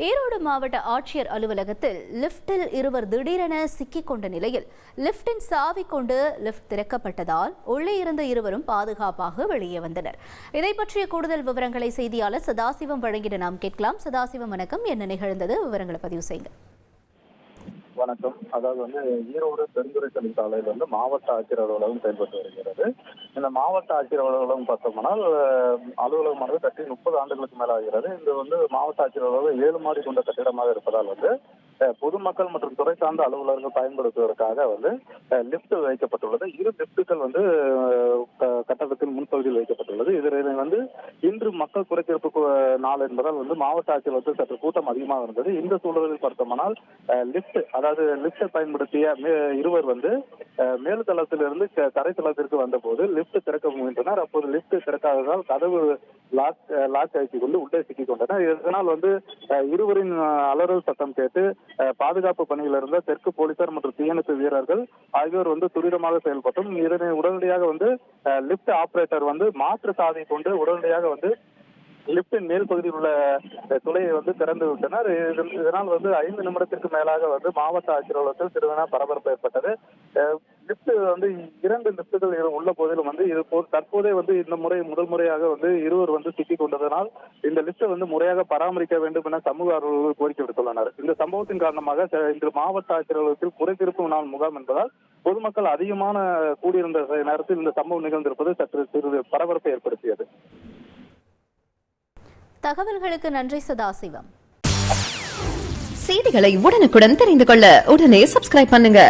ஈரோடு மாவட்ட ஆட்சியர் அலுவலகத்தில் லிப்டில் இருவர் திடீரென சிக்கிக் கொண்ட நிலையில் லிப்டின் சாவி கொண்டு லிப்ட் திறக்கப்பட்டதால் உள்ளே இருந்த இருவரும் பாதுகாப்பாக வெளியே வந்தனர். இதை பற்றிய கூடுதல் விவரங்களை செய்தியாளர் சதாசிவம் வழங்கிட நாம் கேட்கலாம். சதாசிவம் வணக்கம். என்ன நிகழ்ந்தது? விவரங்களை பதிவு செய்யுங்கள். வணக்கம். அதாவது வந்து ஈரோடு பெருந்துறை தொழிற்சாலையில் வந்து மாவட்ட ஆட்சியர் அலுவலகம் செயல்பட்டு வருகிறது. இந்த மாவட்ட ஆட்சியர் அலுவலகம் பார்த்தோம்னால் அலுவலகமானது கட்டி முப்பது ஆண்டுகளுக்கு மேல ஆகிறது. இது வந்து மாவட்ட ஆட்சியர் அலுவலகம் ஏழு மாடி கொண்ட கட்டிடமாக இருப்பதால் வந்து பொதுமக்கள் மற்றும் துறை சார்ந்த அலுவலர்கள் பயன்படுத்துவதற்காக வந்து லிப்ட் வைக்கப்பட்டுள்ளது. இரு லிப்டுகள் வந்து கட்டடத்தின் முன்பகுதியில் வைக்கப்பட்டுள்ளது. இதில் வந்து இன்று மக்கள் குறைத்திருப்பு நாள் என்பதால் வந்து மாவட்ட ஆட்சியர் வந்து சற்று கூட்டம் அதிகமாக இருந்தது. இந்த சூழலில் பார்த்தோம்னால் லிப்ட் அதாவது லிப்டை பயன்படுத்திய இருவர் வந்து அஹ், தரைத்தளத்திற்கு வந்தபோது லிப்ட் திறக்க முயன்றனர். அப்போது லிப்ட் திறக்காததால் கதவு லாக் லாக் ஆக்கி கொண்டு உள்ளே சிக்கிக் கொண்டனர் இதனால் வந்து இருவரின் அலறல் சத்தம் கேட்டு பாதுகாப்பு பணியில் இருந்த தெற்கு போலீசார் மற்றும் தீயணைப்பு வீரர்கள் ஆகியோர் வந்து துரிதமாக செயல்பட்டும் இதனை உடனடியாக வந்து லிப்ட் ஆபரேட்டர் வந்து மாற்று சாதை கொண்டு உடனடியாக வந்து லிப்டின் மேல் பகுதியில் உள்ள துளையை வந்து திறந்து விட்டனர். இதன்- இதனால் வந்து ஐந்து நிமிடத்திற்கு மேலாக வந்து மாவட்ட ஆட்சியர் அலுவலகத்தில் சிறிதன பரபரப்பு ஏற்பட்டது. லிப்ட் வந்து இரண்டு லிப்டுகள் இரு- உள்ள போதிலும் வந்து இது தற்போதே வந்து இந்த முறை முதல் முறையாக வந்து இருவர் வந்து சிக்கிக் கொண்டதனால் இந்த லிப்டை வந்து முறையாக பராமரிக்க வேண்டும் என சமூக ஆர்வலர்கள் கோரிக்கை விடுத்துள்ளனர். இந்த சம்பவத்தின் காரணமாக இன்று மாவட்ட ஆட்சியர் அலுவலகத்தில் குறைதீர்ப்பு நாள் முகாம் என்பதால் பொதுமக்கள் அதிகமான கூடியிருந்த நேரத்தில் இந்த சம்பவம் நிகழ்ந்திருப்பது சற்று சிறிது பரபரப்பை ஏற்படுத்தியது. தகவல்களுக்கு நன்றி சதாசிவம். செய்திகளை உடனுக்குடன் தெரிந்து கொள்ள உடனே சப்ஸ்கிரைப் பண்ணுங்க.